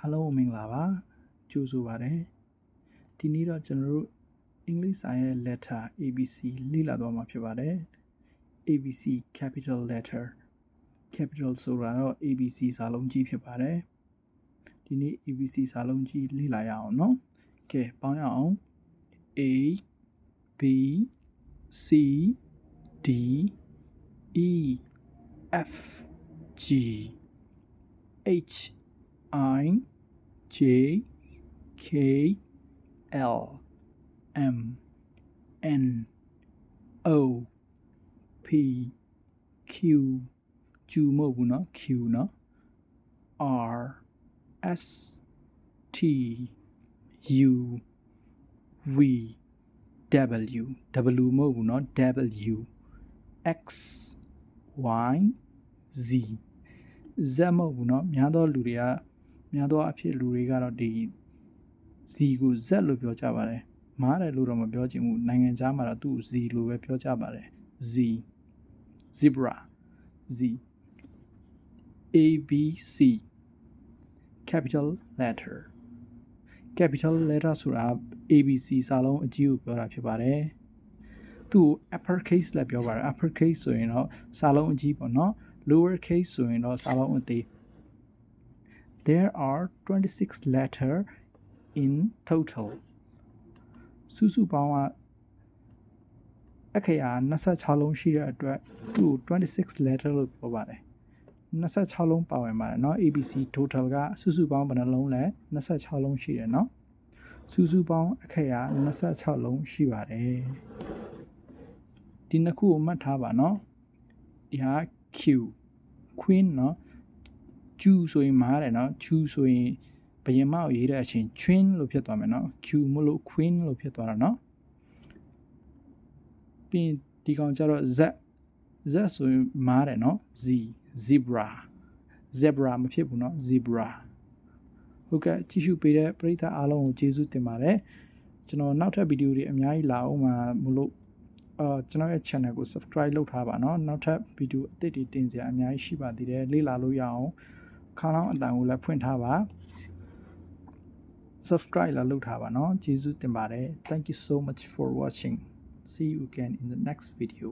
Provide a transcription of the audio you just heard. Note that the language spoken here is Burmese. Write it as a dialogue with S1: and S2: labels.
S1: အားလုံးမင်္ဂလာပါကြိုဆိုပါတယ်ဒီနေ့တော့ကျွန်တော်တို့အင်္ဂလိပ်စာရဲ့ letter ABC လေ့လာသွားမှာဖြစ်ပါတယ် ABC capital letter capital ဆိုတာတော့ ABC စာလုံးကြီးဖြစ်ပါတယ်ဒီနေ့ ABC စာလုံးကြီးလေ့လာရအောင်เนาะကဲပေါင်းရအောင် A B C D E F G H I J K L M N O P Q Q မဟုတ်ဘူးเนาะ Q เนาะ R S T U V W W မဟုတ်ဘူးเนาะ W X Y Z Z မဟုတ်ဘူးเนาะများသောလူတွေက များသောအဖြစ်လူတွေကတော့ဒီ Z ကို Z လို့ပြောကြပါတယ်မားတယ်လို့တော့မပြောချင်ဘူးနိုင်ငံခြားမှာတော့သူ့ကို Z လို့ပဲပြောကြပါတယ် Z zebra Z A B C capital letter capital letter ဆိုတာ ABC စာလုံးအကြီးကိုပြောတာဖြစ်ပါတယ်သူ့ကို upper case လည်းပြောပါတယ် upper case ဆိုရင်တော့စာလုံးအကြီးပေါ့နော် lower case ဆိုရင်တော့စာလုံးအသေး there are 26 letter in total စုစုပေါင်းကအခရာ26လုံးရှိတဲ့အတွက်သူ့ကို26 letter လို့ပြောပါတယ်26လုံးပါဝင်ပါတယ်เนาะ ABC total ကစုစုပေါင်းဘယ်နှလုံးလဲ26လုံးရှိတယ်เนาะစုစုပေါင်းအခရာ26လုံးရှိပါတယ်ဒီနှစ်ခုကိုမှတ်ထားပါเนาะဒီဟာ Q queen เนาะ chu ဆိုရင်မားတယ်เนาะ chu ဆိုရင်ဘယင်မကိုရေးတဲ့အချိန် twin လို့ဖြစ်သွားမယ်เนาะ q မလို့ queen လို့ဖြစ်သွားတာเนาะပြီးရင်ဒီကောင်ကျတော့ z z ဆိုရင်မားတယ်เนาะ z zebra zebra မဖြစ်ဘူးเนาะ zebra ဟုတ်ကဲ့ကြည့်ရှုပေးတဲ့ပရိသတ်အားလုံးကိုကျေးဇူးတင်ပါတယ်ကျွန်တော်နောက်ထပ်ဗီဒီယိုတွေအများကြီးလာအောင်မှာမလို့အာကျွန်တော်ရဲ့ channel ကို subscribe လုပ်ထားပါเนาะနောက်ထပ်ဗီဒီယိုအသစ်တွေတင်စရာအများကြီးရှိပါသေးတယ်လေ့လာလို့ရအောင် ခါလောင်းအတန်ကိုလည်းဖွင့်ထားပါ subscribe လာလုပ်ထားပါเนาะကျေးဇူးတင်ပါတယ် thank you so much for watching see you again in the next video